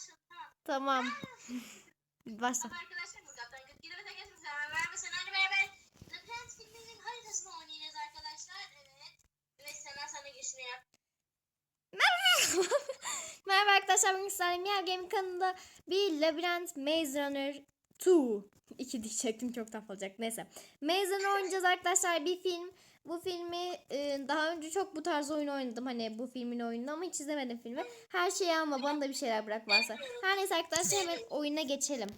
başladı. Tamam. Tamam. Başla. Ama arkadaşlar uzaktan gitgide ve tekrar beraber ve senaryo beraber The Pants filminin haritasını oynayacağız arkadaşlar. Evet. Evet Sena sana girişini yap. Merhaba arkadaşlar bugün sizlerle Meow Gaming kanalında bir Labirent Maze Runner 2 2 diyecektim çok tuhaf olacak neyse. Maze Runner oynayacağız arkadaşlar bir film. Bu filmi e, çok bu tarz oyun oynadım hani bu filmin oyununu ama hiç izlemedim filmi. Her şeyi alma bana da bir şeyler bırak varsa. Her neyse arkadaşlar hemen oyuna geçelim.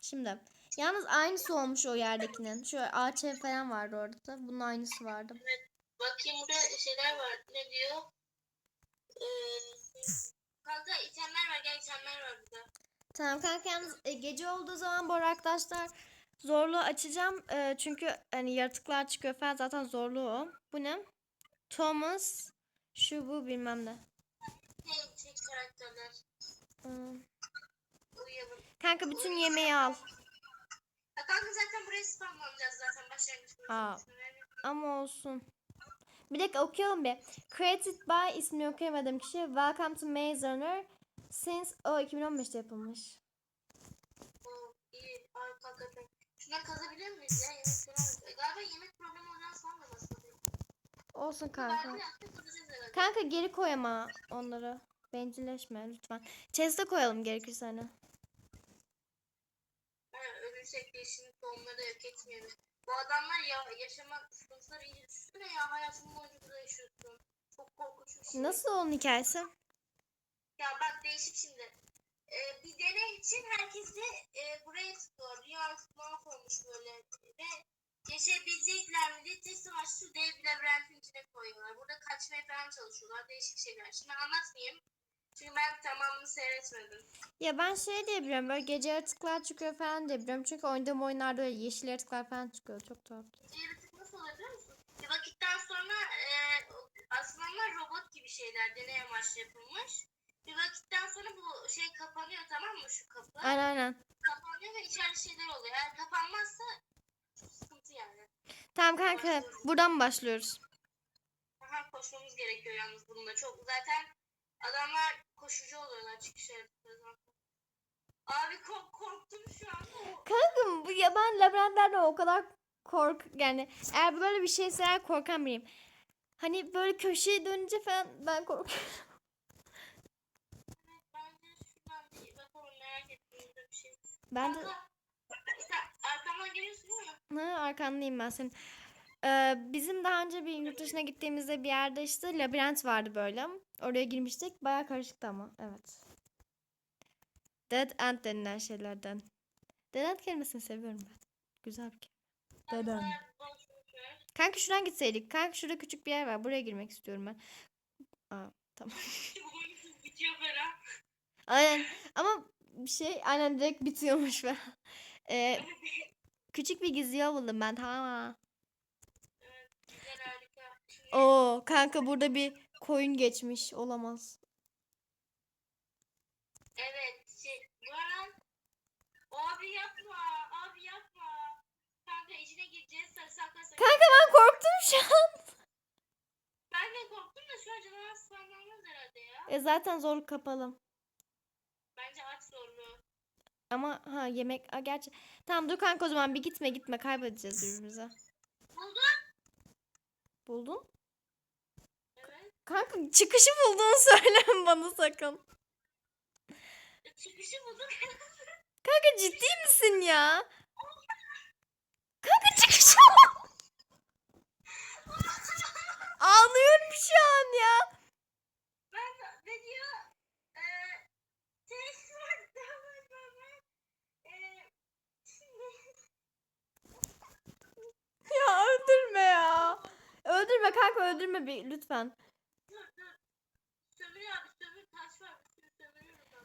Şimdi yalnız aynısı olmuş o yerdekinin. Şu ağaç ev falan vardı orada da. Bunun aynısı vardı. Bakayım burada şeyler var. Ne diyor? Ee, kanka itemler var. Gel itemler var burada. Tamam kanka yalnız e, gece olduğu zaman bu arkadaşlar zorluğu açacağım. E, çünkü hani yaratıklar çıkıyor falan zaten zorluğu. Bu ne? Thomas şu bu bilmem ne. Hmm. Kanka bütün yemeği al. Ha, kanka zaten buraya spamlanacağız zaten başlangıçta. Aa. Ama olsun. Bir dakika okuyalım bir. Created by ismini okuyamadığım kişi. Welcome to Maze Runner. Since o 2015'te yapılmış. Oo, iyi. Ay kanka. Şundan kazabiliyor muyuz ya? Yemek Galiba yemek problemi. Olsun Kanka. kanka. Geri koy ama onları. Bencilleşme lütfen. Chest'e koyalım gerekirse hani. Ha, ölürsek de işin onları yok etmeyelim. Bu adamlar ya yaşama sıkıntıları iyice düşünsene ya hayatın boyunca burada yaşıyorsun. Çok korkunç bir şey. Nasıl onun hikayesi? Ya bak değişik şimdi. Ee, bir deney için herkes de e, buraya tıklıyor. Dünya mahvolmuş böyle. Ve yaşayabilecekler mi diye test amaçlı dev bir labirentin içine koyuyorlar. Burada kaçmaya falan şeyler. Şimdi anlatmayayım. Çünkü ben tamamını seyretmedim. Ya ben şey diye biliyorum böyle gece yaratıklar çıkıyor falan diye biliyorum. Çünkü oynadığım oyunlarda öyle yeşil yaratıklar falan çıkıyor. Çok tuhaf. Yaratık nasıl olur biliyor musun? Bir vakitten sonra e, aslında onlar robot gibi şeyler deney amaçlı yapılmış. Bir vakitten sonra bu şey kapanıyor tamam mı şu kapı? Aynen aynen. Kapanıyor ve içeride şeyler oluyor. Eğer kapanmazsa çok sıkıntı yani. Tamam kanka buradan mı başlıyoruz? Gerekiyor yalnız bununla. Çok zaten adamlar koşucu oluyorlar çıkış. Abi kork korktum şu an. Kanka bu ya ben labirentlerden o kadar kork yani eğer böyle bir şeyse eğer korkan biriyim. Hani böyle köşeye dönünce falan ben korkuyorum. Şey. Ben de arkamdan geliyorsun değil mi? ha, arkandayım ben senin. Ee, bizim daha önce bir yurt dışına gittiğimizde bir yerde işte labirent vardı böyle. Oraya girmiştik. Baya karışıktı ama. Evet. Dead end denilen şeylerden. Dead end kelimesini seviyorum ben. Güzel bir kelime. Dead end. Kanka şuradan gitseydik. Kanka şurada küçük bir yer var. Buraya girmek istiyorum ben. Aa, tamam. Aynen. Ama bir şey aynen direkt bitiyormuş falan. Ee, küçük bir gizli yol buldum ben tamam. Oo kanka burada bir koyun geçmiş. Olamaz. evet şey Baran abi yapma abi yapma. Kanka içine gireceğiz sakla sakla. Kanka ben korktum şu an. Ben de korktum da şu an canavar spamlanmaz herhalde ya. E zaten zorluk kapalı. Bence aç zorlu. Ama ha yemek a, gerçi. Tamam dur kanka o zaman bir gitme gitme kaybedeceğiz birbirimize. Buldum. Buldun? Kanka çıkışı bulduğunu söyleme bana sakın. Çıkışı buldum. Kanka ciddi misin ya? Kanka çıkışı Ağlıyorum şu an ya. ben ne diyor? Eee şimdi Ya öldürme ya. Öldürme kanka öldürme bir lütfen.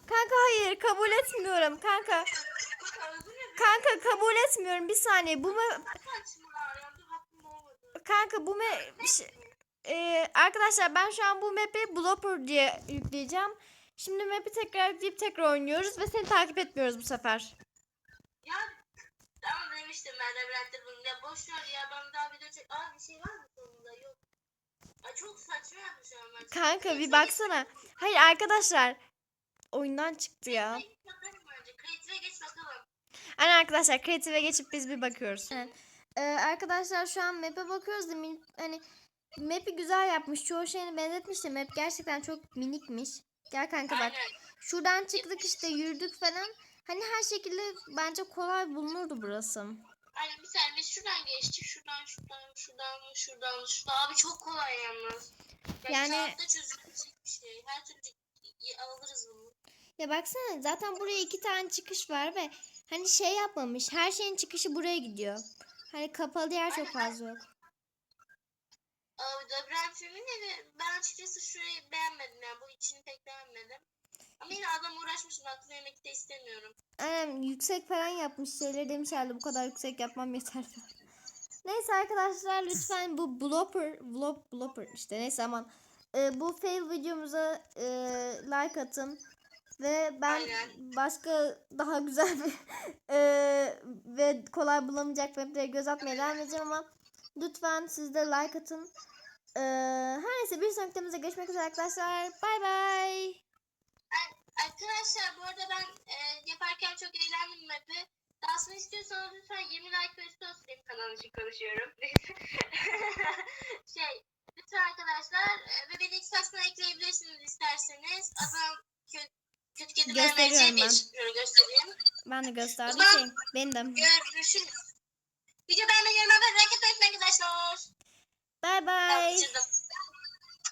Kanka hayır kabul etmiyorum kanka. Kanka kabul etmiyorum bir saniye. Bu me- kanka bu me Ee, arkadaşlar ben şu an bu map'i Blopper diye yükleyeceğim. Şimdi map'i tekrar yükleyip tekrar oynuyoruz ve seni takip etmiyoruz bu sefer. Ya tamam demiştim ben labirentte bunu. Ya boş ya ben daha video çek. Aa bir şey var mı sonunda? Yok. Çok saçma yapmış ama. Kanka bir baksana. Hayır arkadaşlar oyundan çıktı ya. Creative'e geç bakalım önce. Creative'e geç bakalım. Hani arkadaşlar kreatife geçip biz bir bakıyoruz. Evet. Ee, arkadaşlar şu an map'e bakıyoruz da min- hani map'i güzel yapmış. Çoğu şeyini benzetmiş de map gerçekten çok minikmiş. Gel kanka bak. Aynen. Şuradan çıktık işte yürüdük falan. Hani her şekilde bence kolay bulunurdu burası. Aynen bir biz şuradan geçtik. Şuradan, şuradan, şuradan, şuradan, şuradan. Abi çok kolay yalnız. Yani- Yani... Çözülecek bir şey. Her türlü alırız bunu. Ya baksana zaten buraya iki tane çıkış var ve hani şey yapmamış. Her şeyin çıkışı buraya gidiyor. Hani kapalı yer çok fazla yok. Abi labirent filmini de ben açıkçası şurayı beğenmedim yani bu içini pek beğenmedim. Ama yine adam uğraşmış aklını yemek de istemiyorum. Aynen yüksek falan yapmış şeyleri demiş herhalde bu kadar yüksek yapmam yeter. neyse arkadaşlar lütfen bu blooper blop blooper işte neyse aman Ee, bu fail videomuza e, like atın ve ben Aynen. başka daha güzel bir e, ve kolay bulamayacak weblere göz atmaya devam edeceğim ama lütfen siz de like atın. Ee, her neyse bir sonraki videomuzda görüşmek üzere arkadaşlar. Bay bay. Arkadaşlar bu arada ben e, yaparken çok eğlendim map'i. Dahasını istiyorsanız lütfen 20 like ve üstü olsun benim kanalım için konuşuyorum. şey lütfen arkadaşlar e, ve beni X-Pass'ına ekleyebilirsiniz isterseniz. Adam kö kötü kediler Gösteriyorum MC ben. bir şöyle göstereyim. Ben de gösterdim Ulan. şey. Benim de. Görüşürüz. Video beğenmeyi, yorum atmayı unutmayın arkadaşlar. Ben bay. bitirdim.